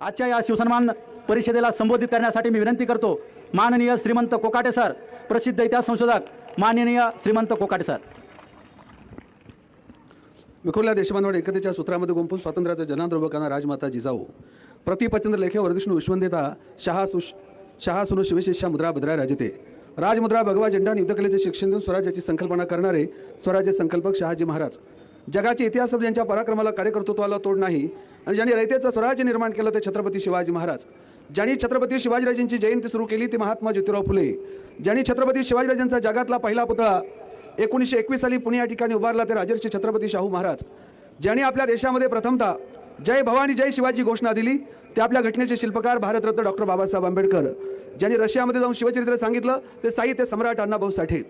आजच्या या शिवसन्मान परिषदेला संबोधित करण्यासाठी मी विनंती करतो. माननीय श्रीमंत कोकाटे सर प्रसिद्ध इतिहास संशोधक माननीय श्रीमंत कोकाटे सर. विखुरल्या देशबांधवाड एकतेच्या सूत्रामध्ये गुंपून स्वातंत्र्याचा जनांतर राजमाता जिजाऊ. प्रतिपचंद्र लेखे वरदिष्णू विश्वंदेता शहा सुश शहा सुनु शिवशिष्या मुद्रा भद्रा राजते. राजमुद्रा भगवा झेंडा युद्धकलेचे शिक्षण देऊन स्वराज्याची संकल्पना करणारे स्वराज्य संकल्पक शहाजी महाराज. जगाचे इतिहास ज्यांच्या पराक्रमाला कार्यकर्तृत्वाला तोड नाही आणि ज्यांनी रयतेचं स्वराज्य निर्माण केलं ते छत्रपती शिवाजी महाराज. ज्यांनी छत्रपती शिवाजीराजांची जयंती सुरू केली ती महात्मा ज्योतिराव फुले. ज्यांनी छत्रपती शिवाजीराजांचा जगातला पहिला पुतळा एकोणीसशे एकवीस साली पुणे या ठिकाणी उभारला ते राजर्षी छत्रपती शाहू महाराज. ज्यांनी आपल्या देशामध्ये प्रथमतः जय भवानी जय शिवाजी घोषणा दिली ते आपल्या घटनेचे शिल्पकार भारतरत्न डॉक्टर बाबासाहेब आंबेडकर. ज्यांनी रशियामध्ये जाऊन शिवचरित्र सांगितलं ते साहित्य सम्राट अण्णाभाऊ साठे.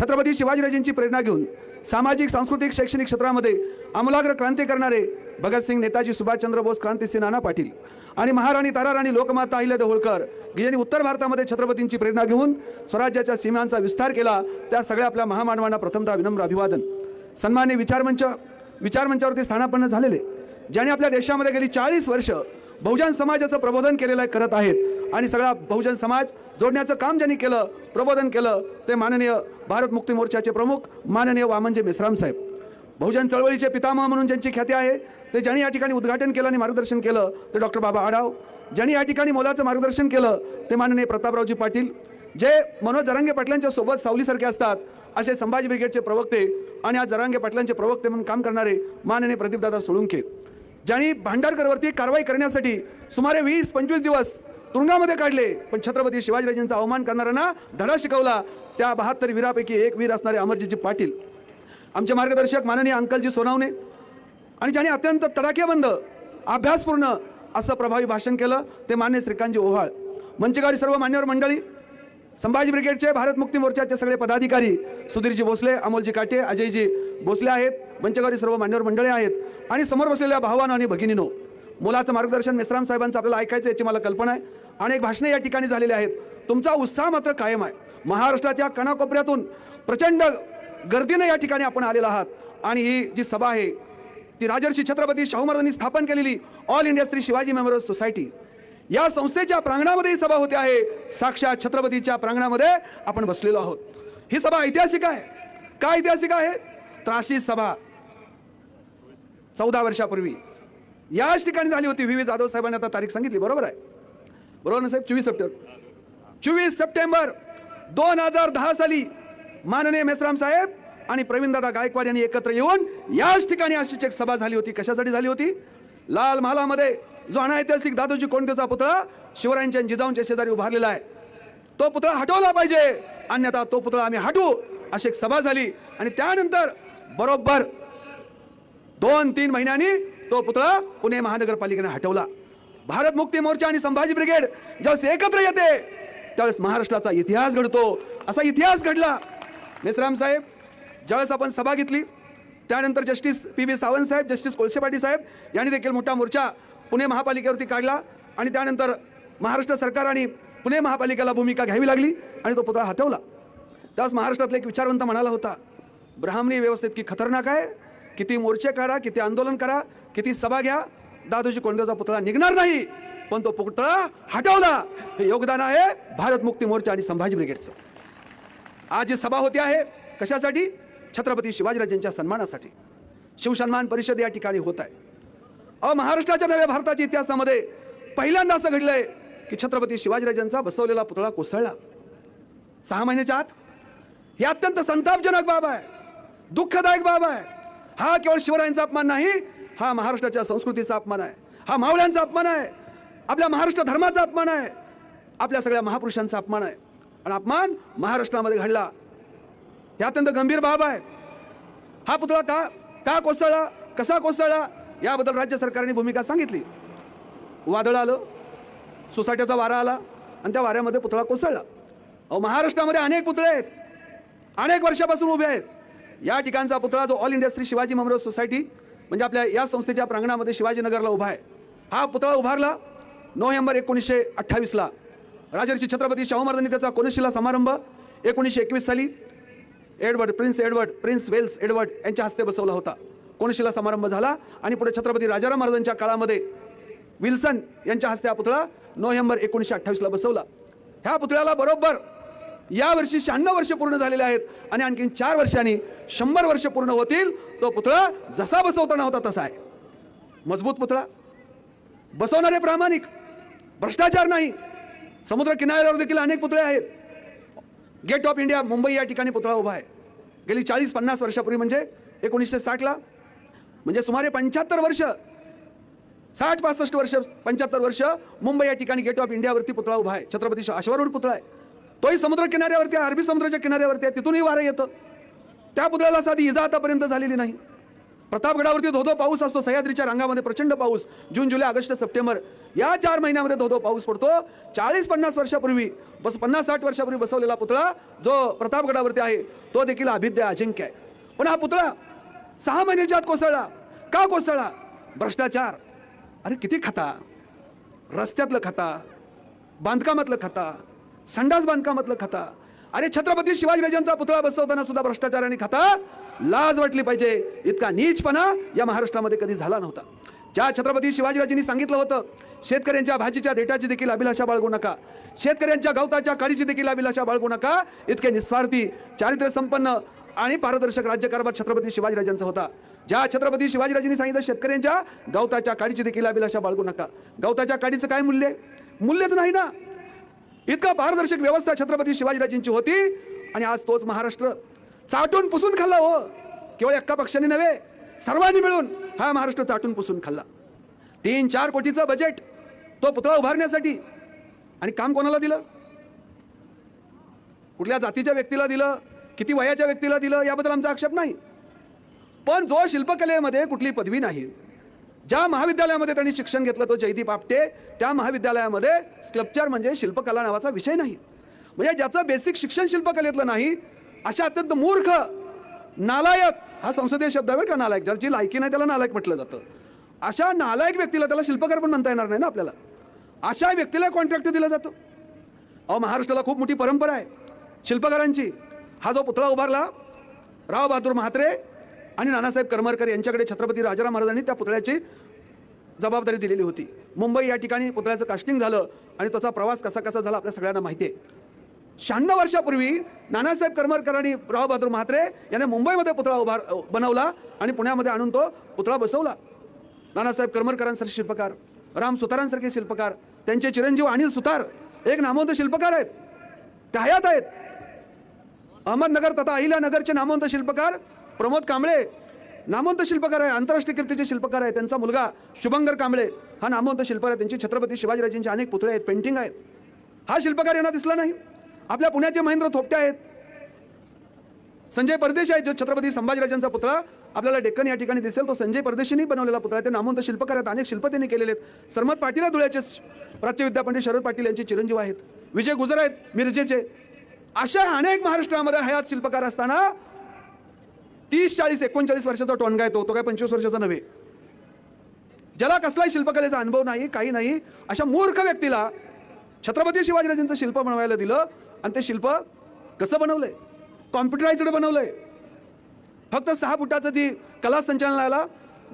छत्रपती शिवाजीराजेंची प्रेरणा घेऊन सामाजिक सांस्कृतिक शैक्षणिक क्षेत्रामध्ये आमूलाग्र क्रांती करणारे भगतसिंग नेताजी सुभाषचंद्र बोस क्रांतीसिंह नाना पाटील आणि महाराणी ताराराणी लोकमाता अहिल्यादेवी होळकर ज्यांनी उत्तर भारतामध्ये छत्रपतींची प्रेरणा घेऊन स्वराज्याच्या सीमांचा विस्तार केला. त्या सगळ्या आपल्या महामानवांना प्रथमतः विनम्र अभिवादन. सन्मान्य विचारमंच विचारमंचावरती स्थानापन्न झालेले ज्याने आपल्या देशामध्ये गेली चाळीस वर्ष बहुजन समाजाचं प्रबोधन केलेलं आहे करत आहेत आणि सगळा बहुजन समाज जोडण्याचं काम ज्यांनी केलं प्रबोधन केलं ते माननीय भारत मुक्ती मोर्चाचे प्रमुख माननीय वामनजी मेश्राम साहेब. बहुजन चळवळीचे पितामह म्हणून ज्यांची ख्याती आहे ते ज्यांनी या ठिकाणी उद्घाटन केलं आणि मार्गदर्शन केलं ते डॉक्टर बाबा आढाव. ज्यांनी या ठिकाणी मोलाचं मार्गदर्शन केलं ते माननीय प्रतापरावजी पाटील. जे मनोज जरांगे पाटलांच्या सोबत सावलीसारखे असतात असे संभाजी ब्रिगेडचे प्रवक्ते आणि आज जरांगे पाटलांचे प्रवक्ते म्हणून काम करणारे माननीय प्रदीपदादा सोळुंके ज्यांनी भांडारकरवरती कारवाई करण्यासाठी सुमारे वीस पंचवीस दिवस तुरुंगामध्ये काढले. पण छत्रपती शिवाजीराजांचा अवमान करणाऱ्यांना धडा शिकवला. त्या बहात्तर वीरापैकी एक वीर असणारे अमरजीजी पाटील. आमचे मार्गदर्शक माननीय अंकलजी सोनावणे आणि ज्याने अत्यंत तडाखेबंद अभ्यासपूर्ण असं प्रभावी भाषण केलं ते मान्य श्रीकांतजी ओहाळ मंचकारी सर्व मान्यवर मंडळी संभाजी ब्रिगेडचे भारत मुक्ती मोर्चाचे सगळे पदाधिकारी सुधीरजी भोसले अमोलजी काटे अजयजी भोसले आहेत. मंचकारी सर्व मान्यवर मंडळी आहेत. आणि समोर बसलेल्या भावानं आणि भगिनीनो मुलाचं मार्गदर्शन मेश्राम साहेबांचं आपल्याला ऐकायचं याची मला कल्पना आहे. अनेक भाषणे या ठिकाणी झालेली आहेत. तुमचा उत्साह मात्र कायम आहे. महाराष्ट्राच्या कणाकोपऱ्यातून प्रचंड गर्दीनं या ठिकाणी आपण आलेला आहात. आणि ही जी सभा आहे ती राजर्षी छत्रपती शाहू महाराजांनी स्थापन केलेली All India Shri Shivaji memorial society या संस्थेच्या प्रांगणामध्ये ही सभा होते आहे. साक्षात छत्रपतीच्या प्रांगणामध्ये आपण बसलेलो आहोत. ही सभा ऐतिहासिक आहे. का ऐतिहासिक आहे? त्राशी सभा चौदा वर्षापूर्वी. याच ठिकाणी झाली होती. व्ही. व्ही. जाधव साहेबांनी आता तारीख सांगितली. बरोबर आहे. बरोबर ना साहेब? चोवीस सप्टेंबर. चोवीस सप्टेंबर दोन हजार दहा साली माननीय मेसराम साहेब आणि प्रवीणदादा गायकवाड यांनी एकत्र येऊन याच ठिकाणी अशीच एक सभा झाली होती. कशासाठी झाली होती? लाल महालामध्ये जो अनैतिहासिक दादोजी कोंडदेवचा पुतळा शिवरायांच्या आणि जिजाऊंच्या शेजारी उभारलेला आहे तो पुतळा हटवला पाहिजे. अन्यथा तो पुतळा आम्ही हटवू अशी एक सभा झाली आणि त्यानंतर बरोबर दोन तीन महिन्यांनी तो पुतळा पुणे महानगरपालिकेने हटवला. भारत मुक्ती मोर्चा आणि संभाजी ब्रिगेड ज्यावेळेस एकत्र येते त्यावेळेस महाराष्ट्राचा इतिहास घडतो. असा इतिहास घडला. मेसराम साहेब ज्यावेळेस आपण सभा घेतली त्यानंतर जस्टिस पी बी सावंत साहेब जस्टिस कोळसे पाटील साहेब यांनी देखील मोठा मोर्चा पुणे महापालिकेवरती काढला आणि त्यानंतर महाराष्ट्र सरकार आणि पुणे महापालिकेला भूमिका घ्यावी लागली आणि तो पुतळा हटवला. त्यावेळेस महाराष्ट्रातला एक विचारवंत म्हणाला होता ब्राह्मणी व्यवस्थेत की खतरनाक आहे? किती मोर्चे काढा किती आंदोलन करा किती सभा घ्या दादोजी कोंडदेवचा पुतळा निघणार नाही. पण तो पुतळा हटवला. हे योगदान आहे भारत मुक्ती मोर्चा आणि संभाजी ब्रिगेडचं. आज ही सभा होती आहे. कशासाठी? छत्रपती शिवाजीराजांच्या सन्मानासाठी. शिवसन्मान परिषद या ठिकाणी होत आहे. अहो महाराष्ट्राच्या नव्या भारताच्या इतिहासामध्ये पहिल्यांदा असं घडलंय की छत्रपती शिवाजीराजांचा बसवलेला पुतळा कोसळला. सहा महिन्याच्या आत. ही अत्यंत संतापजनक बाब आहे. दुःखदायक बाब आहे. हा केवळ शिवरायांचा अपमान नाही हा महाराष्ट्राच्या संस्कृतीचा अपमान आहे. हा मावळ्यांचा अपमान आहे. आपल्या महाराष्ट्र धर्माचा अपमान आहे. आपल्या सगळ्या महापुरुषांचा अपमान आहे. आणि अपमान महाराष्ट्रामध्ये घडला. हे अत्यंत गंभीर बाब आहे. हा पुतळा का का कोसळला कसा कोसळला याबद्दल राज्य सरकारने भूमिका सांगितली. वादळ आलं सोसायट्याचा वारा आला आणि त्या वाऱ्यामध्ये पुतळा कोसळला. अहो महाराष्ट्रामध्ये अनेक पुतळे आहेत. अनेक वर्षापासून उभे आहेत. या ठिकाणचा पुतळा जो All India Shri Shivaji memorial society म्हणजे आपल्या या संस्थेच्या प्रांगणामध्ये शिवाजीनगरला उभा आहे. हा पुतळा उभारला नोव्हेंबर एकोणीसशे अठ्ठावीसला राजर्षी छत्रपती शाहू महाराजांनी त्याचा कोनशिला समारंभ एकोणीसशे एकवीस साली Edward Prince Edward Prince Wales Edward यांच्या हस्ते बसवला होता. कोनशिला समारंभ झाला आणि पुढे छत्रपती राजाराम महाराजांच्या काळामध्ये विल्सन यांच्या हस्ते हा पुतळा नोव्हेंबर एकोणीसशे अठ्ठावीसला बसवला. ह्या पुतळ्याला बरोबर यावर्षी शहाण्णव वर्ष पूर्ण झालेले आहेत आणि आणखीन चार वर्षांनी शंभर वर्ष पूर्ण होतील. तो पुतळा जसा बसवताना होता तसा आहे. मजबूत पुतळा. बसवणारे प्रामाणिक. भ्रष्टाचार नाही. समुद्र किनाऱ्यावर देखील अनेक पुतळे आहेत. गेट ऑफ इंडिया मुंबई या ठिकाणी पुतळा उभा आहे. गेली चाळीस पन्नास वर्षापूर्वी म्हणजे एकोणीसशे साठला. म्हणजे सुमारे पंच्याहत्तर वर्ष साठ पासष्ट वर्ष पंच्याहत्तर वर्ष मुंबई या ठिकाणी गेट ऑफ इंडियावरती पुतळा उभा आहे. छत्रपती शिव- पुतळा आहे. तोही समुद्र किनाऱ्यावरती आहे, अरबी समुद्राच्या किनाऱ्यावरती आहे. तिथूनही वारं येतं. त्या पुतळ्याला साधी इजा आतापर्यंत झालेली नाही. प्रतापगडावरती धोधो पाऊस असतो सह्याद्रीच्या रांगामध्ये प्रचंड पाऊस. जून जुलै ऑगस्ट सप्टेंबर या चार महिन्यामध्ये धोधो पाऊस पडतो. चाळीस पन्नास वर्षापूर्वी बस पन्नास साठ वर्षापूर्वी बसवलेला पुतळा जो प्रतापगडावरती आहे तो देखील अभिद्य अजिंक्य आहे. पण हा पुतळा सहा महिन्याच्या आत कोसळला. का कोसळला? भ्रष्टाचार. अरे किती खाता. रस्त्यातलं खाता. बांधकामातलं खाता. संडास बांधकामातलं खाता. अरे छत्रपती शिवाजीराजांचा पुतळा बसवताना सुद्धा भ्रष्टाचाराने खाता. लाज वाटली पाहिजे. इतका नीचपणा या महाराष्ट्रामध्ये कधी झाला नव्हता. ज्या छत्रपती शिवाजीराजांनी सांगितलं होतं शेतकऱ्यांच्या भाजीच्या देठाची देखील अभिलाषा बाळगू नका. शेतकऱ्यांच्या गवताच्या काडीची देखील अभिलाषा बाळगू नका. इतके निस्वार्थी चारित्र्य संपन्न आणि पारदर्शक राज्यकारभार छत्रपती शिवाजीराजांचा होता. ज्या छत्रपती शिवाजीराजांनी सांगितलं शेतकऱ्यांच्या गवताच्या काडीची देखील अभिलाषा बाळगू नका. गवताच्या काडीचं काय मूल्य? मूल्यच नाही ना. इतका पारदर्शक व्यवस्था छत्रपती शिवाजीराजेंची होती आणि आज तोच महाराष्ट्र चाटून पुसून खाल्ला हो. केवळ एका पक्षाने नव्हे सर्वांनी मिळून हा महाराष्ट्र चाटून पुसून खाल्ला. तीन चार कोटीचं बजेट तो पुतळा उभारण्यासाठी. आणि काम कोणाला दिलं? कुठल्या जातीच्या व्यक्तीला दिलं? किती वयाच्या व्यक्तीला दिलं? याबद्दल आमचा आक्षेप नाही. पण जो शिल्पकलेमध्ये कुठली पदवी नाही ज्या महाविद्यालयामध्ये त्यांनी शिक्षण घेतलं तो जयदीप आपटे त्या महाविद्यालयामध्ये स्कल्पचर म्हणजे शिल्पकला नावाचा विषय नाही. म्हणजे ज्याचं बेसिक शिक्षण शिल्पकलेतलं नाही अशा अत्यंत मूर्ख नालायक हा संसदीय शब्द आहे का नालायक. ज्याची लायकी नाही त्याला नालायक म्हटलं जातं. अशा नालायक व्यक्तीला त्याला शिल्पकार पण म्हणता येणार नाही ना आपल्याला. अशा व्यक्तीला कॉन्ट्रॅक्ट दिलं जातं. अहो महाराष्ट्राला खूप मोठी परंपरा आहे. शिल्पकारांची. हा जो पुतळा उभारला राव बहादूर म्हात्रे आणि नानासाहेब करमरकर यांच्याकडे छत्रपती राजाराम महाराजांनी त्या पुतळ्याची जबाबदारी दिलेली होती. मुंबई या ठिकाणी पुतळ्याचं कास्टिंग झालं आणि त्याचा प्रवास कसा कसा झाला आपल्या सगळ्यांना माहिती आहे. शहाण्णव वर्षापूर्वी नानासाहेब करमरकर आणि राव बहादूर म्हात्रे यांनी मुंबईमध्ये पुतळा उभार बनवला आणि पुण्यामध्ये आणून तो पुतळा बसवला. नानासाहेब करमरकरांसारखे शिल्पकार राम सुतारांसारखे शिल्पकार त्यांचे चिरंजीव अनिल सुतार एक नामवंत शिल्पकार आहेत. त्या हयात आहेत. अहमदनगर तथा अहिल्यानगरचे नामवंत शिल्पकार प्रमोद कांबळे नामवंत शिल्पकार आहे आंतरराष्ट्रीय कीर्तीचे शिल्पकार आहे. त्यांचा मुलगा शुभंकर कांबळे हा नामवंत शिल्पकार आहे. त्यांची छत्रपती शिवाजीराजांचे अनेक पुतळे आहेत पेंटिंग आहेत. हा शिल्पकार यांना दिसला नाही. आपल्या पुण्याचे महेंद्र थोपटे आहेत. संजय परदेशी आहे जो छत्रपती संभाजीराजांचा पुतळा आपल्याला डेक्कन या ठिकाणी दिसेल. तो संजय परदेशींनी बनवलेला पुतळा आहे. ते नामवंत शिल्पकार आहेत अनेक शिल्प त्यांनी केलेले आहेत. सरमत पाटील धुळ्याचे प्राच्य विद्यापंडित शरद पाटील यांचे चिरंजीव आहेत. विजय गुजर आहेत मिरजेचे. अशा अनेक महाराष्ट्रामध्ये हयात शिल्पकार असताना तीस चाळीस एकोणचाळीस वर्षाचा टोणगा येतो तो काय पंचवीस वर्षाचा नव्हे. ज्याला कसलाही शिल्पकलेचा अनुभव नाही काही नाही अशा मूर्ख व्यक्तीला छत्रपती शिवाजीराजांचं शिल्प बनवायला दिलं आणि ते शिल्प कसं बनवलंय? कॉम्प्युटराइज्ड बनवलंय. फक्त सहा फुटाचं ती कला संचालनालयाला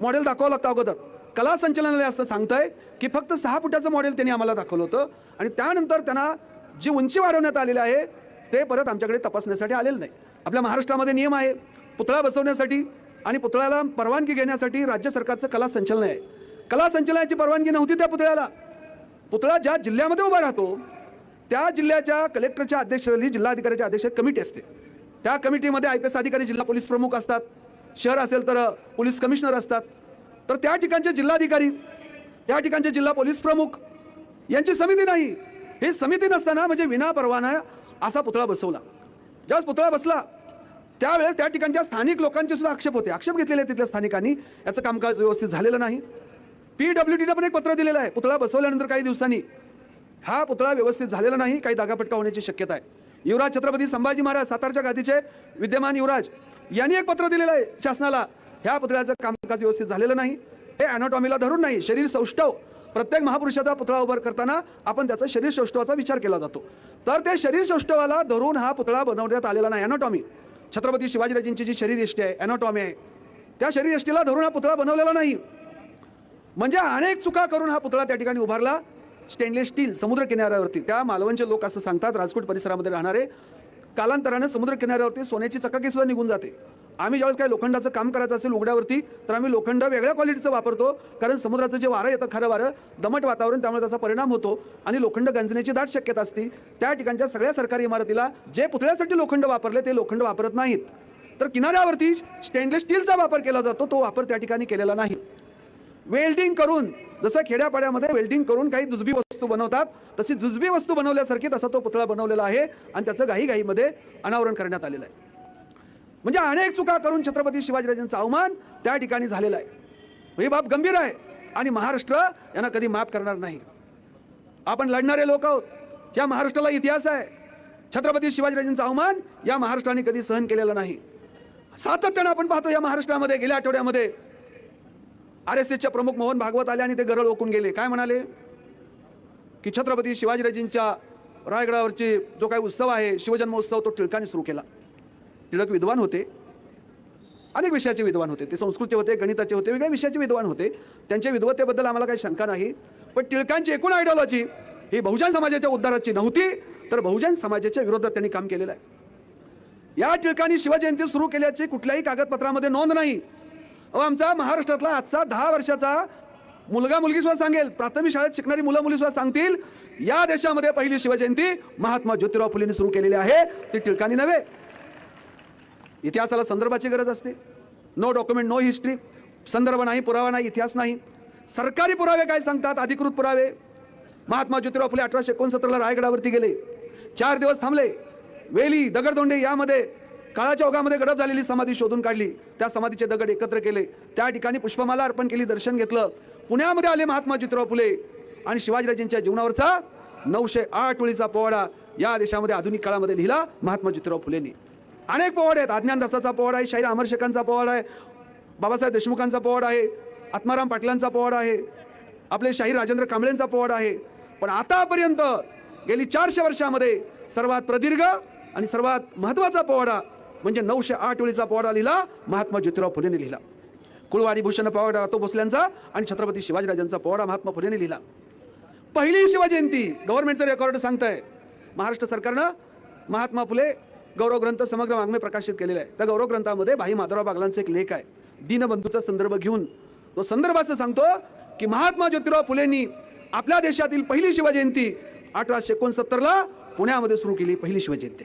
मॉडेल दाखवावं लागतं अगोदर. कला संचालनालय असं सांगतंय की फक्त सहा फुटाचं मॉडेल त्यांनी आम्हाला दाखवलं होतं आणि त्यानंतर त्यांना जी उंची वाढवण्यात आलेली आहे ते परत आमच्याकडे तपासण्यासाठी आलेलं नाही. आपल्या महाराष्ट्रामध्ये नियम आहे पुतळा बसवण्यासाठी आणि पुतळ्याला परवानगी घेण्यासाठी राज्य सरकारचं कला संचलन आहे. कला संचलनाची परवानगी नव्हती त्या पुतळ्याला. पुतळा ज्या जिल्ह्यामध्ये उभा राहतो त्या जिल्ह्याच्या कलेक्टरच्या अध्यक्षतेखाली जिल्हाधिकाऱ्याच्या अध्यक्षतेत कमिटी असते. त्या कमिटीमध्ये आय पी एस अधिकारी जिल्हा पोलीस प्रमुख असतात. शहर असेल तर पोलीस कमिशनर असतात. तर त्या ठिकाणचे जिल्हाधिकारी त्या ठिकाणचे जिल्हा पोलीस प्रमुख यांची समिती नाही. ही समिती नसताना म्हणजे विना परवाना असा पुतळा बसवला. ज्यावेळेस पुतळा बसला त्यावेळेस त्या ठिकाणच्या स्थानिक लोकांचे सुद्धा आक्षेप होते. आक्षेप घेतलेले आहेत तिथल्या स्थानिकांनी. याचं कामकाज व्यवस्थित झालेलं नाही. पी डब्ल्यू डीनं पण एक पत्र दिलेलं आहे. पुतळा बसवल्यानंतर काही दिवसांनी. हा पुतळा व्यवस्थित झालेला नाही. काही दागापटका होण्याची शक्यता आहे. युवराज छत्रपती संभाजी महाराज सातारच्या गादीचे विद्यमान युवराज यांनी एक पत्र दिलेलं आहे शासनाला. ह्या पुतळ्याचं कामकाज व्यवस्थित झालेलं नाही. हे अॅनाटॉमीला धरून नाही. शरीर सौष्ठव. प्रत्येक महापुरुषाचा पुतळा उभा करताना आपण त्याचा शरीर सौष्ठवाचा विचार केला जातो. तर ते शरीर सौष्ठवाला धरून हा पुतळा बनवण्यात आलेला नाही. अॅनाटॉमी छत्रपती शिवाजीराजेंची जी शरीरयष्टी आहे अॅनाटॉमी आहे त्या शरीरयष्टीला धरून हा पुतळा बनवलेला नाही. म्हणजे अनेक चुका करून हा पुतळा त्या ठिकाणी उभारला. स्टेनलेस स्टील समुद्र किनाऱ्यावरती. त्या मालवणचे लोक असं सांगतात राजकोट परिसरामध्ये राहणारे. कालांतरानं समुद्र किनाऱ्यावरती सोन्याची चकाकी सुद्धा निघून जाते. आम्ही ज्यावेळेस काही लोखंडाचं काम करायचं असेल उघड्यावरती तर आम्ही लोखंड वेगळ्या क्वालिटीचं वापरतो कारण समुद्राचं जे वारं येतं खरं वारं दमट वातावरण त्यामुळे त्याचा परिणाम होतो. आणि लोखंड गंजण्याची दाट शक्यता असते. त्या ठिकाणच्या सगळ्या सरकारी इमारतीला जे पुतळ्यासाठी लोखंड वापरले ते लोखंड वापरत नाहीत. तर किनाऱ्यावरती स्टेनलेस स्टीलचा वापर केला जातो तो वापर त्या ठिकाणी केलेला नाही. वेल्डिंग करून जसं खेड्यापाड्यामध्ये वेल्डिंग करून काही जुजबी वस्तू बनवतात तशी जुजबी वस्तू बनवल्यासारखी तसा तो पुतळा बनवलेला आहे आणि त्याचं घाईघाईमध्ये अनावरण करण्यात आलेलं आहे. म्हणजे अनेक चुका करून छत्रपती शिवाजीराजांचा अवमान त्या ठिकाणी झालेला आहे. ही बाब गंभीर आहे. आणि महाराष्ट्र यांना कधी माफ करणार नाही. आपण लढणारे लोक आहोत. या महाराष्ट्राला इतिहास आहे. छत्रपती शिवाजीराजांचा अवमान या महाराष्ट्राने कधी सहन केलेला नाही. सातत्यानं आपण पाहतो या महाराष्ट्रामध्ये गेल्या आठवड्यामध्ये आर एस एसचे प्रमुख मोहन भागवत आले आणि ते गरळ ओकून गेले. काय म्हणाले? की छत्रपती शिवाजीराजेंच्या रायगडावरची जो काही उत्सव आहे शिवजन्मोत्सव तो टिळकाने सुरू केला. टिळक विद्वान होते. अनेक विषयाचे विद्वान होते. ते संस्कृतचे होते गणिताचे होते वेगळ्या विषयाचे विद्वान होते. त्यांच्या विद्वत्तेबद्दल आम्हाला काही शंका नाही. पण टिळकांची एकूण आयडिओलॉजी ही बहुजन समाजाच्या उद्धाराची नव्हती तर बहुजन समाजाच्या विरोधात त्यांनी काम केलेलं आहे. या टिळकांनी शिवजयंती सुरू केल्याची कुठल्याही कागदपत्रामध्ये नोंद नाही. अहो आमचा महाराष्ट्रातला आजचा दहा वर्षाचा मुलगा मुलगी सुद्धा सांगेल. प्राथमिक शाळेत शिकणारी मुलं मुली सुद्धा सांगतील. या देशामध्ये पहिली शिवजयंती महात्मा ज्योतिराव फुलेंनी सुरू केलेली आहे. ती टिळकांनी नव्हे. इतिहासाला संदर्भाची गरज असते. नो डॉक्युमेंट नो हिस्ट्री संदर्भ नाही पुरावा नाही इतिहास नाही. सरकारी पुरावे काय सांगतात? अधिकृत पुरावे. महात्मा ज्योतिराव फुले अठराशे एकोणसत्तरला रायगडावरती गेले. चार दिवस थांबले. वेली दगडधोंडे यामध्ये काळाच्या ओघामध्ये गडप झालेली समाधी शोधून काढली. त्या समाधीचे दगड एकत्र केले. त्या ठिकाणी पुष्पमाला अर्पण केली दर्शन घेतलं. पुण्यामध्ये आले महात्मा ज्योतिराव फुले. आणि शिवाजीराजेंच्या जीवनावरचा नऊशे आठ ओळीचा पोवाडा या देशामध्ये आधुनिक काळामध्ये लिहिला महात्मा ज्योतिराव फुलेंनी. अनेक पोवाडे आहेत. आज्ञानदासाचा पोवाडा आहे शाहीर अमर शेखांचा पोवाडा आहे बाबासाहेब देशमुखांचा पोवाडा आहे आत्माराम पाटलांचा पोवाडा आहे आपले शाहीर राजेंद्र कांबळेंचा पोवाडा आहे. पण आतापर्यंत गेली चारशे वर्षामध्ये सर्वात प्रदीर्घ आणि सर्वात महत्त्वाचा पोवाडा म्हणजे नऊशे आठ वेळीचा पोवाडा लिहिला महात्मा ज्योतिराव फुलेने लिहिला. कुळवाडी भूषण पोवाडा तो भोसल्यांचा आणि छत्रपती शिवाजीराजांचा पोवाडा महात्मा फुलेने लिहिला. पहिली शिवजयंती गव्हर्नमेंटचं रेकॉर्ड सांगतंय. महाराष्ट्र सरकारनं महात्मा फुले गौरव ग्रंथ समग्र वाङ्मय प्रकाशित केलेला आहे. त्या गौरव ग्रंथामध्ये भाई माधवराव बागलांचा एक लेख आहे. दीनबंधूचा संदर्भ घेऊन तो संदर्भ असं सांगतो की महात्मा ज्योतिराव फुलेंनी आपल्या देशातील पहिली शिवजयंती अठराशे एकोणसत्तरला पुण्यामध्ये सुरू केली पहिली शिवजयंती.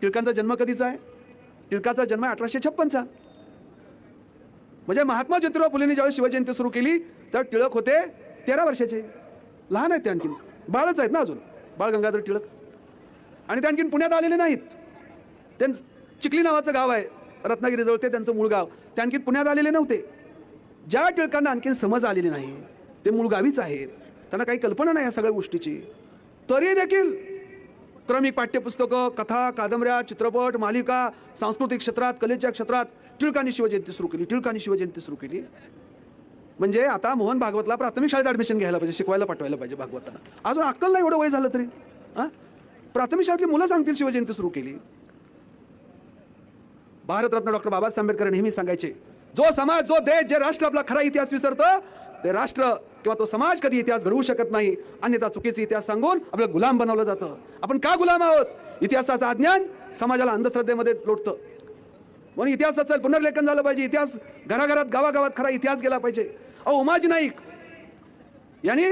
टिळकांचा जन्म कधीचा आहे? टिळकाचा जन्म आहे अठराशे छप्पनचा. म्हणजे महात्मा ज्योतिराव फुलेंनी ज्यावेळी शिवजयंती सुरू केली तर टिळक होते तेरा वर्षाचे. लहान आहेत ते आणखीन. बाळच आहेत ना अजून. बाळ गंगाधर टिळक. आणि ते आणखीन पुण्यात आलेले नाहीत. त्यां चिखली नावाचं गाव आहे रत्नागिरीजवळ ते त्यांचं मूळ गाव. ते आणखी पुण्यात आलेले नव्हते. ज्या टिळकांना आणखीन समज आलेली नाही ते मूळ गावीच आहेत. त्यांना काही कल्पना नाही या सगळ्या गोष्टीची. तरी देखील क्रमिक पाठ्यपुस्तकं कथा कादंबऱ्या चित्रपट मालिका सांस्कृतिक क्षेत्रात कलेच्या क्षेत्रात टिळकांनी शिवजयंती सुरू केली टिळकांनी शिवजयंती सुरू केली. म्हणजे आता मोहन भागवतला प्राथमिक शाळेत ॲडमिशन घ्यायला पाहिजे शिकवायला पाठवायला पाहिजे भागवतांना. अजून अक्कल नाही एवढं वय झालं तरी. हां प्राथमिक शाळेतली मुलं सांगतील शिवजयंती सुरू केली. भारतरत्न डॉक्टर बाबासाहेब आंबेडकर नेहमी सांगायचे जो समाज जो देश जे राष्ट्र आपला खरा इतिहास विसरतं ते राष्ट्र किंवा तो समाज कधी इतिहास घडवू शकत नाही. अन्यथा चुकीचा इतिहास सांगून आपल्याला गुलाम बनवलं जातं. आपण का गुलाम आहोत? इतिहासाचं अज्ञान समाजाला अंधश्रद्धेमध्ये लोटतं. म्हणून इतिहासाचं पुनर्लेखन झालं पाहिजे. इतिहास घराघरात गावागावात खरा इतिहास गेला पाहिजे. अहो उमाजी नाईक यांनी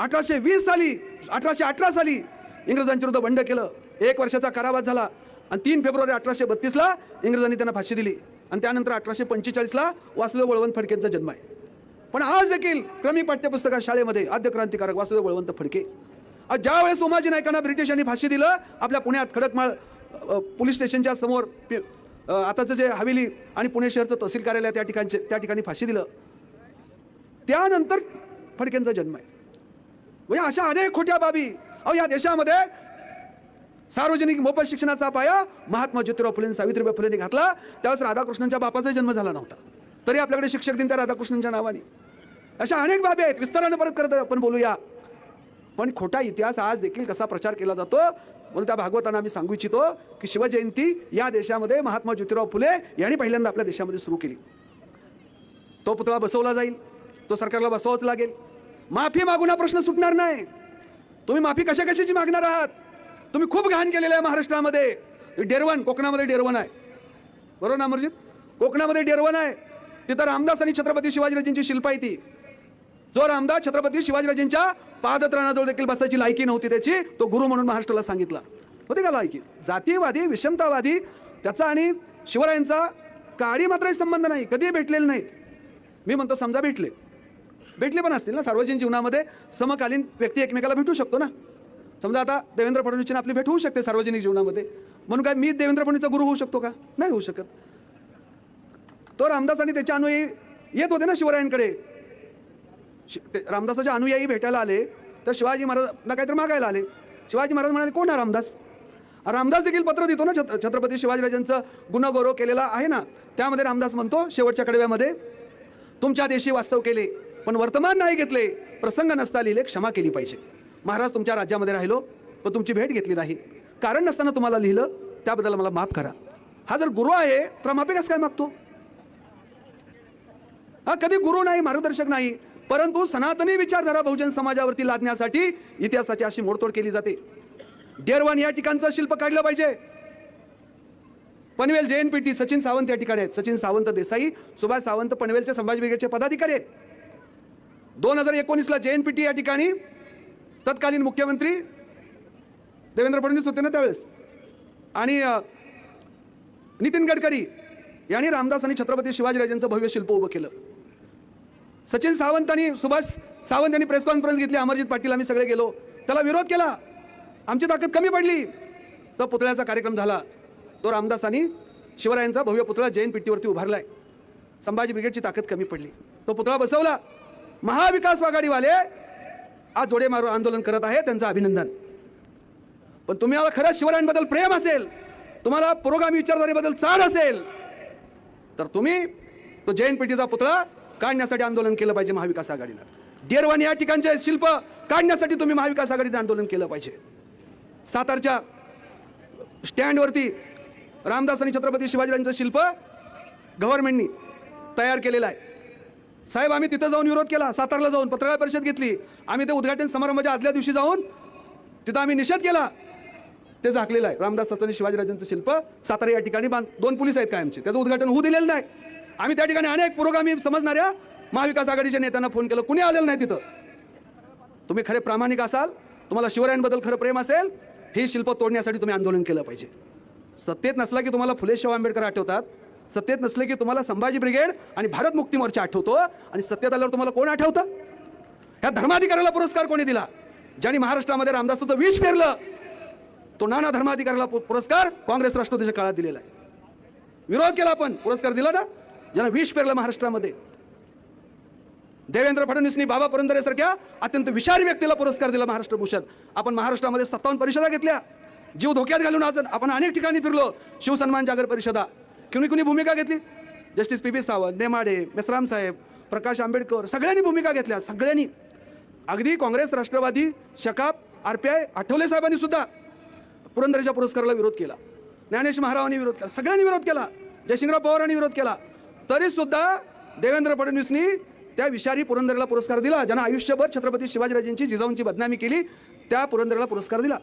अठराशे वीस साली अठराशे अठरा साली इंग्रजांच्या विरुद्ध बंड केलं. एक वर्षाचा कारावास झाला. आणि तीन फेब्रुवारी अठराशे बत्तीसला इंग्रजांनी त्यांना फाशी दिली. आणि त्यानंतर अठराशे पंचेचाळीसला वासुदेव बळवंत फडकेंचा जन्म आहे. पण आज देखील क्रमी पाठ्यपुस्तकात शाळेमध्ये आद्य क्रांतिकारक वासुदेव बळवंत फडके. आज ज्या वेळेस उमाजी नायकांना ब्रिटिशांनी फाशी दिलं आपल्या पुण्यात खडकमाळ पोलीस स्टेशनच्या समोर आताचं जे हवेली आणि पुणे शहरचं तहसील कार्यालय त्या ठिकाणचे त्या ठिकाणी फाशी दिलं. त्यानंतर फडकेंचा जन्म आहे. म्हणजे अशा अनेक खोट्या बाबी अहो या देशामध्ये सार्वजनिक मोफत शिक्षणाचा पाया महात्मा ज्योतिराव फुले सावित्रीबाई फुलेंनी घातला. त्यावेळेस राधाकृष्णांच्या बापाचा जन्म झाला नव्हता. तरी आपल्याकडे शिक्षक दिन त्या राधाकृष्णांच्या नावाने. अशा अनेक बाबी आहेत. विस्तारानं परत करत आपण बोलूया. पण खोटा इतिहास आज देखील कसा प्रचार केला जातो म्हणून त्या भागवतांना आम्ही सांगू इच्छितो की शिवजयंती या देशामध्ये महात्मा ज्योतिराव फुले यांनी पहिल्यांदा आपल्या देशामध्ये सुरू केली. तो पुतळा बसवला जाईल. तो सरकारला बसवाच लागेल. माफी मागून हा प्रश्न सुटणार नाही. तुम्ही माफी कशा कशाची मागणार आहात? तुम्ही खूप घाण केलेलं आहे महाराष्ट्रामध्ये. डेरवण कोकणामध्ये डेरवण आहे. बरोबर ना अमरजित? कोकणामध्ये डेरवण आहे. तिथं रामदास आणि छत्रपती शिवाजीराजेंची शिल्प आहे ती. जो रामदास छत्रपती शिवाजीराजेंच्या पादत्राणाजवळ देखील बसायची लायकी नव्हती त्याची तो गुरु म्हणून महाराष्ट्राला सांगितला. होते का लायकी? जातीवादी विषमतावादी त्याचा आणि शिवरायांचा काळी मात्रही संबंध नाही कधीही भेटलेले नाहीत. मी म्हणतो समजा भेटले. भेटले पण असतील ना सार्वजनिक जीवनामध्ये समकालीन व्यक्ती एकमेकाला भेटू शकतो ना. समजा आता देवेंद्र फडणवीसची आपली भेट होऊ शकते सार्वजनिक जीवनामध्ये. म्हणून काय मी देवेंद्र फडणवीसचा गुरु होऊ शकतो का? नाही होऊ शकत. तो रामदास आणि त्याचे अनुयायी येत होते ना शिवरायांकडे. शि- रामदासाचे अनुयायी भेटायला आले. तर शिवाजी महाराजांना काहीतरी मागायला आले. शिवाजी महाराज म्हणाले कोण हा रामदास? रामदास देखील पत्र देतो ना छत छत्रपती शिवाजीराजांचं गुणगौरव केलेला आहे ना. त्यामध्ये रामदास म्हणतो शेवटच्या कडव्यामध्ये तुमच्या देशी वास्तव केले पण वर्तमान नाही घेतले. प्रसंग नसता लिहिले क्षमा केली पाहिजे. महाराज तुमच्या राज्यामध्ये राहिलो पण तुमची भेट घेतली नाही. कारण नसताना तुम्हाला लिहिलं त्याबद्दल मला माफ करा. हा जर गुरु आहे तर माफी कसं काय मागतो? हा कधी गुरु नाही मार्गदर्शक नाही परंतु सनातनी विचारधारा बहुजन समाजावरती लादण्यासाठी इतिहासाची अशी मोडतोड केली जाते. डेरवान या ठिकाणचं शिल्प काढलं पाहिजे. Panvel J N P T Sachin Sawant या ठिकाणी आहेत. सचिन सावंत देसाई सुभाष सावंत पनवेलचे संभाजी ब्रिगेडचे पदाधिकारी आहेत. दोन हजार एकोणीसला जे पी टी या ठिकाणी तत्कालीन मुख्यमंत्री देवेंद्र फडणवीस होते ना त्यावेळेस. आणि नितीन गडकरी यांनी रामदास आणि छत्रपती शिवाजीराजांचं भव्य शिल्प उभं केलं. सचिन सावंत आणि सुभाष सावंत यांनी प्रेस कॉन्फरन्स घेतली अमरजित पाटील आम्ही सगळे गेलो. त्याला विरोध केला. आमची ताकद कमी पडली. तर पुतळ्याचा कार्यक्रम झाला. तो रामदासांनी शिवरायांचा भव्य पुतळा जैन पिट्टीवरती उभारलाय. संभाजी ब्रिगेडची ताकद कमी पडली. तो पुतळा बसवला. महाविकास आघाडीवाले आज जोडे मारो आंदोलन करत आहे त्यांचं अभिनंदन. पण तुम्हाला खरंच शिवरायांबद्दल प्रेम असेल तुम्हाला पुरोगामी विचारधारेबद्दल चाड असेल तर तुम्ही तो जैन पेटीचा पुतळा काढण्यासाठी आंदोलन केलं पाहिजे महाविकास आघाडीनं. देरवानी या ठिकाणचे शिल्प काढण्यासाठी तुम्ही महाविकास आघाडीने आंदोलन केलं पाहिजे. सातारच्या स्टँडवरती रामदास आणि छत्रपती शिवाजीराजांचं शिल्प गव्हर्नमेंटनी तयार केलेलं आहे. साहेब आम्ही तिथं जाऊन विरोध केला सातारला जाऊन पत्रकार परिषद घेतली. आम्ही ते उद्घाटन समारंभाच्या आदल्या दिवशी जाऊन तिथं आम्ही निषेध केला. ते झाकलेलं आहे. रामदास सचनी शिवाजीराजांचं शिल्प सातारा या ठिकाणी बांध दोन पोलीस आहेत कायमचे. त्याचं उद्घाटन होऊ दिलेलं नाही. आम्ही त्या ठिकाणी अनेक पुरोगामी समजणाऱ्या महाविकास आघाडीच्या नेत्यांना फोन केला. कुणी आलेलं नाही तिथं? तुम्ही खरे प्रामाणिक असाल. तुम्हाला शिवरायांबद्दल खरं प्रेम असेल. हे शिल्प तोडण्यासाठी तुम्ही आंदोलन केलं पाहिजे. सत्तेत नसला की तुम्हाला फुले शिव आंबेडकर आठवतात. सत्तेत नसले की तुम्हाला संभाजी ब्रिगेड आणि भारत मुक्ती मोर्चा आठवतो. आणि सत्तेत आल्यावर तुम्हाला कोण आठवतं? ह्या धर्माधिकाऱ्याला पुरस्कार कोणी दिला? ज्यांनी महाराष्ट्रामध्ये रामदासाचं विष पेरलं तो नाना धर्माधिकाऱ्याला पुरस्कार काँग्रेस राष्ट्रवादीच्या काळात दिलेला आहे. विरोध केला आपण पुरस्कार दिला ना? ज्यांना विष पेरलं महाराष्ट्रामध्ये. देवेंद्र फडणवीसनी बाबा पुरंदरेसारख्या अत्यंत विषारी व्यक्तीला पुरस्कार दिला महाराष्ट्र भूषण आपण महाराष्ट्रामध्ये सत्तावन्न परिषदा घेतल्या. जीव धोक्यात घालून आज आपण अनेक ठिकाणी फिरलो. शिवसन्मान जागर परिषदा. कुणी कुणी भूमिका घेतली? Justice P. P. Sawant Nemade Meshram साहेब प्रकाश आंबेडकर सगळ्यांनी भूमिका घेतल्या सगळ्यांनी. अगदी काँग्रेस राष्ट्रवादी शकाप आर पी आय आठवले साहेबांनी सुद्धा पुरंदरच्या पुरस्काराला विरोध केला. ज्ञानेश महारावांनी विरोध केला सगळ्यांनी विरोध केला. जयशिंगराव पवारांनी विरोध केला. तरी सुद्धा देवेंद्र फडणवीसनी त्या विषारी पुरंदरला पुरस्कार दिला ज्यांना आयुष्यभर छत्रपती शिवाजीराजेंची जिजाऊंची बदनामी केली त्या पुरंदरला पुरस्कार दिला.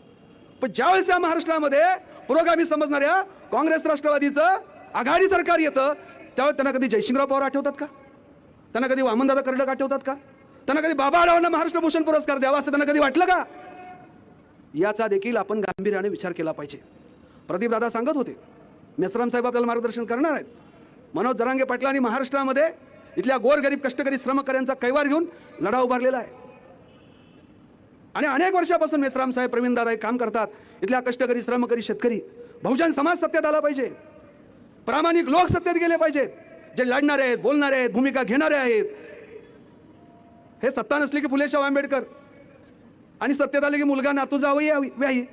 पण ज्यावेळेस या महाराष्ट्रामध्ये पुरोगामी समजणाऱ्या काँग्रेस राष्ट्रवादीचं आघाडी सरकार येतं त्यावेळेस त्यांना कधी जयसिंगराव पवार आठवतात का? त्यांना कधी वामनदादा कर्डक आठवतात का? त्यांना कधी बाबा आढावांना महाराष्ट्र भूषण पुरस्कार द्यावा असं त्यांना कधी वाटलं का? याचा देखील आपण गांभीर्याने विचार केला पाहिजे. प्रदीपदादा सांगत होते मेसराम साहेब आपल्याला मार्गदर्शन करणार आहेत. मनोज जरांगे पाटलांनी महाराष्ट्रामध्ये इथल्या गोरगरीब कष्टकरी श्रमकऱ्यांचा कैवार घेऊन लढा उभारलेला आहे. आणि अनेक वर्षापासून मेसराम साहेब प्रवीणदादा हे काम करतात. इथल्या कष्टकरी श्रमकरी शेतकरी बहुजन समाज सत्तेत आला पाहिजे. प्रामाणिक लोक सत्तेत गेले पाहिजेत. जे लढणारे आहेत बोलणारे आहेत भूमिका घेणारे आहेत. हे सत्ता नसली की फुलेशाह आंबेडकर. आणि सत्तेत आले की मुलगा नातू जावई व्याही.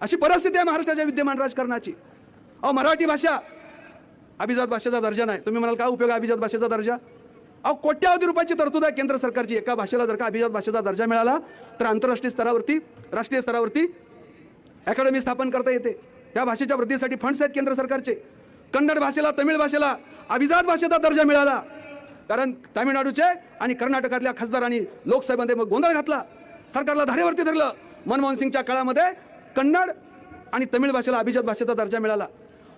अशी परिस्थिती आहे महाराष्ट्राच्या विद्यमान राजकारणाची. अहो मराठी भाषा अभिजात भाषेचा दर्जा नाही. तुम्ही म्हणाल काय उपयोग आहे अभिजात भाषेचा दर्जा? अहो कोट्यावधी रुपयाची तरतूद आहे केंद्र सरकारची. एका भाषेला जर का अभिजात भाषेचा दर्जा मिळाला तर आंतरराष्ट्रीय स्तरावरती राष्ट्रीय स्तरावरती अकॅडमी स्थापन करता येते. त्या भाषेच्या वृद्धीसाठी फंड्स आहेत केंद्र सरकारचे. कन्नड भाषेला तमिळ भाषेला अभिजात भाषेचा दर्जा मिळाला. कारण तामिळनाडूचे आणि कर्नाटकातल्या खासदारांनी लोकसभेमध्ये मग गोंधळ घातला. सरकारला धारेवरती धरलं. मनमोहन सिंगच्या काळामध्ये कन्नड आणि तमिळ भाषेला अभिजात भाषेचा दर्जा मिळाला.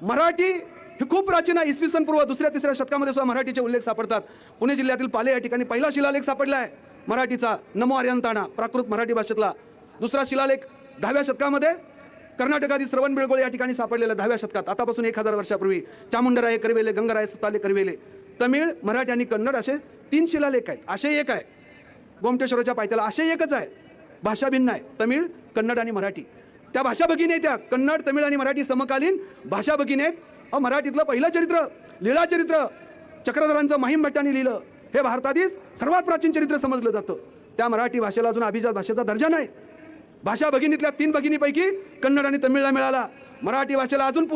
मराठी ही खूप प्राचीन आहे. इसवी सन पूर्व दुसऱ्या तिसऱ्या शतकामध्ये सुद्धा मराठीचे उल्लेख सापडतात. पुणे जिल्ह्यातील पाले या ठिकाणी पहिला शिलालेख सापडला आहे. मराठीचा नमो आर्यंताणा प्राकृत मराठी भाषेतला. दुसरा शिलालेख दहाव्या शतकामध्ये कर्नाटकातील श्रवण बेळगोळे या ठिकाणी सापडलेला दहाव्या शतकात आतापासून एक हजार वर्षापूर्वी चामुंडराय करवेले गंगाराय सुताले करवेले तमिळ मराठी आणि कन्नड असे तीन शिलालेख आहेत. असे एक आहे. गोमटेश्वराच्या पायथ्याला असे एकच आहे. भाषा भिन्न आहे. तमिळ कन्नड आणि मराठी. त्या भाषा भगिनी आहेत त्या. कन्नड तमिळ आणि मराठी समकालीन भाषा भगिनी आहेत. अहो, मराठीतलं पहिलं चरित्र लीळा चरित्र चक्रधरांचं महिम भट्टाने लिहिलं. हे भारतातील सर्वात प्राचीन चरित्र समजलं जातं. त्या मराठी भाषेला अजून अभिजात भाषेचा दर्जा नाही. भाषा भगिनीतल्या तीन भगिनीपैकी कन्नड आणि तमिळला मिळाला. मराठी भाषेला अजून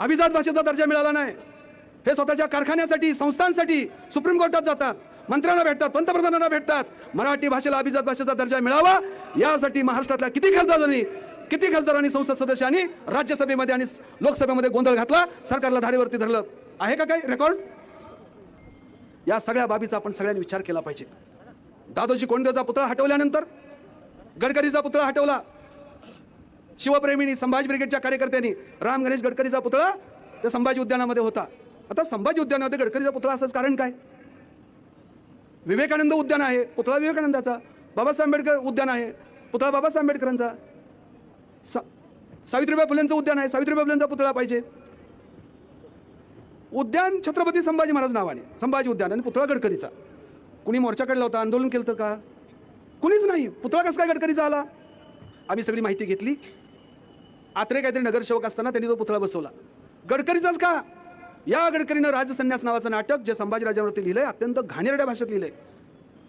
अभिजात भाषेचा दर्जा मिळाला नाही. हे स्वतःच्या कारखान्यासाठी संस्थांसाठी सुप्रीम कोर्टात जातात. मंत्र्यांना भेटतात पंतप्रधानांना भेटतात. मराठी भाषेला अभिजात भाषेचा दर्जा मिळावा यासाठी महाराष्ट्रातल्या किती खासदारांनी किती खासदारांनी संसद सदस्यांनी राज्यसभेमध्ये आणि लोकसभेमध्ये गोंधळ घातला सरकारला धारेवरती धरलं. आहे का काही रेकॉर्ड या सगळ्या बाबीचा आपण सगळ्यांनी विचार केला पाहिजे. दादोजी कोंडदेवचा पुतळा हटवल्यानंतर गडकरीचा पुतळा हटवला. शिवप्रेमींनी संभाजी ब्रिगेडच्या कार्यकर्त्यांनी राम गणेश गडकरीचा पुतळा त्या संभाजी उद्यानामध्ये होता. आता संभाजी उद्यानामध्ये गडकरीचा पुतळा असंच कारण काय? विवेकानंद उद्यान आहे पुतळा विवेकानंदाचा. बाबासाहेब आंबेडकर उद्यान आहे पुतळा बाबासाहेब आंबेडकरांचा. सा सावित्रीबाई फुलेंचं उद्यान आहे सावित्रीबाई फुलेंचा पुतळा पाहिजे. उद्यान छत्रपती संभाजी महाराज नावाने संभाजी उद्यान आणि पुतळा गडकरीचा. कुणी मोर्चा काढला होता आंदोलन केलं होतं का? कुणीच नाही. पुतळा कसं काय गडकरीचा आला आम्ही सगळी माहिती घेतली. आत्रे काहीतरी नगरसेवक असताना त्यांनी तो पुतळा बसवला. गडकरीचाच का? या गडकरीनं राजसन्यास नावाचं नाटक जे संभाजीराजांवरती लिहिलंय अत्यंत घाणेरड्या भाषेत लिहिलंय.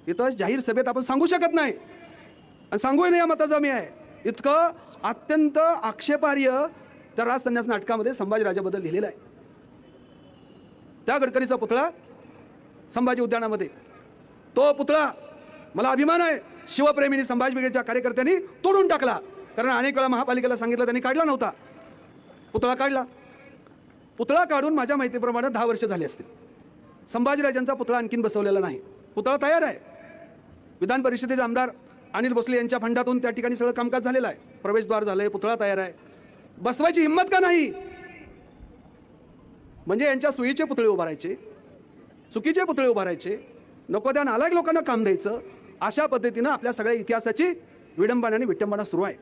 इथं जाहीर सभेत आपण सांगू शकत नाही. आणि सांगूही नाही या मताचा मी आहे. इतकं अत्यंत आक्षेपार्य त्या राजसन्यास नाटकामध्ये संभाजीराजाबद्दल लिहिलेलं आहे. त्या गडकरीचा पुतळा संभाजी उद्यानामध्ये. तो पुतळा मला अभिमान आहे. शिवप्रेमींनी संभाजी ब्रिगेडच्या कार्यकर्त्यांनी तोडून टाकला. कारण अनेक वेळा महापालिकेला सांगितलं त्यांनी काढला नव्हता. पुतळा काढला. पुतळा काढून माझ्या माहितीप्रमाणे दहा वर्ष झाली असतील. संभाजीराजांचा पुतळा आणखीन बसवलेला नाही. पुतळा तयार आहे. विधान परिषदेचे आमदार अनिल भोसले यांच्या फंडातून त्या ठिकाणी सगळं कामकाज झालेलं आहे. प्रवेशद्वार झालंय पुतळा तयार आहे. बसवायची हिंमत का नाही? म्हणजे यांच्या सोयीचे पुतळे उभारायचे चुकीचे पुतळे उभारायचे नको त्या नालायक लोकांना काम द्यायचं अशा पद्धतीनं आपल्या सगळ्या इतिहासाची विडंबना आणि विटंबना सुरू आहे.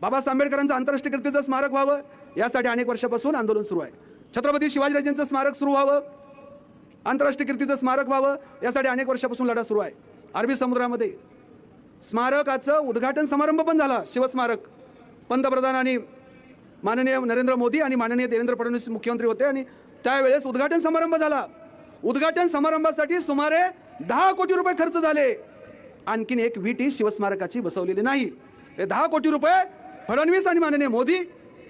बाबासाहेब आंबेडकरांचं आंतरराष्ट्रीय कीर्तीचं स्मारक व्हावं यासाठी अनेक वर्षापासून आंदोलन सुरू आहे. छत्रपती शिवाजीराजांचं स्मारक सुरू व्हावं आंतरराष्ट्रीय कीर्तीचं स्मारक व्हावं यासाठी अनेक वर्षापासून लढा सुरू आहे. अरबी समुद्रामध्ये स्मारकाचं उद्घाटन समारंभ पण झाला शिवस्मारक. पंतप्रधान आणि माननीय नरेंद्र मोदी आणि माननीय देवेंद्र फडणवीस मुख्यमंत्री होते आणि त्यावेळेस उद्घाटन समारंभ झाला. उद्घाटन समारंभासाठी सुमारे दहा कोटी रुपये खर्च झाले. आणखीन एक विटी शिवस्मारकाची बसवलेली नाही. हे दहा कोटी रुपये फडणवीस आणि माननीय मोदी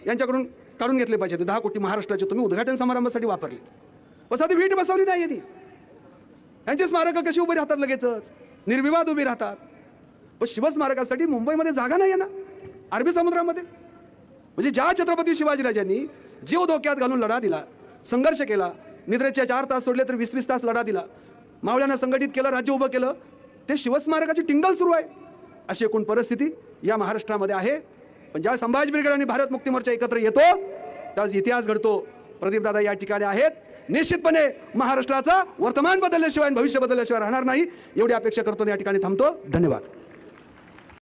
यांच्याकडून काढून घेतले पाहिजे ते दहा कोटी महाराष्ट्राचे तुम्ही उद्घाटन समारंभासाठी वापरले. पण साधी वीट बसवली नाही यांनी. यांची स्मारकं कशी उभी राहतात लगेचच? निर्विवाद उभी राहतात. पण शिवस्मारकासाठी मुंबईमध्ये जागा नाही आहे ना? अरबी समुद्रामध्ये. म्हणजे ज्या छत्रपती शिवाजीराजांनी जीव धोक्यात घालून लढा दिला संघर्ष केला निद्रेचे चार तास सोडले तर वीस वीस तास लढा दिला मावळ्यांना संघटित केलं राज्य उभं केलं. ते शिवस्मारकाची टिंगल सुरू आहे. अशी एकूण परिस्थिती या महाराष्ट्रामध्ये आहे. पण ज्या संभाजी ब्रिगेड आणि भारत मुक्ती मोर्चा एकत्र येतो त्यावेळेस इतिहास घडतो. प्रदीपदादा या ठिकाणी आहेत. निश्चितपणे महाराष्ट्राचा वर्तमान बदलल्याशिवाय आणि भविष्य बदलल्याशिवाय राहणार नाही. एवढी अपेक्षा करतो या ठिकाणी थांबतो. धन्यवाद.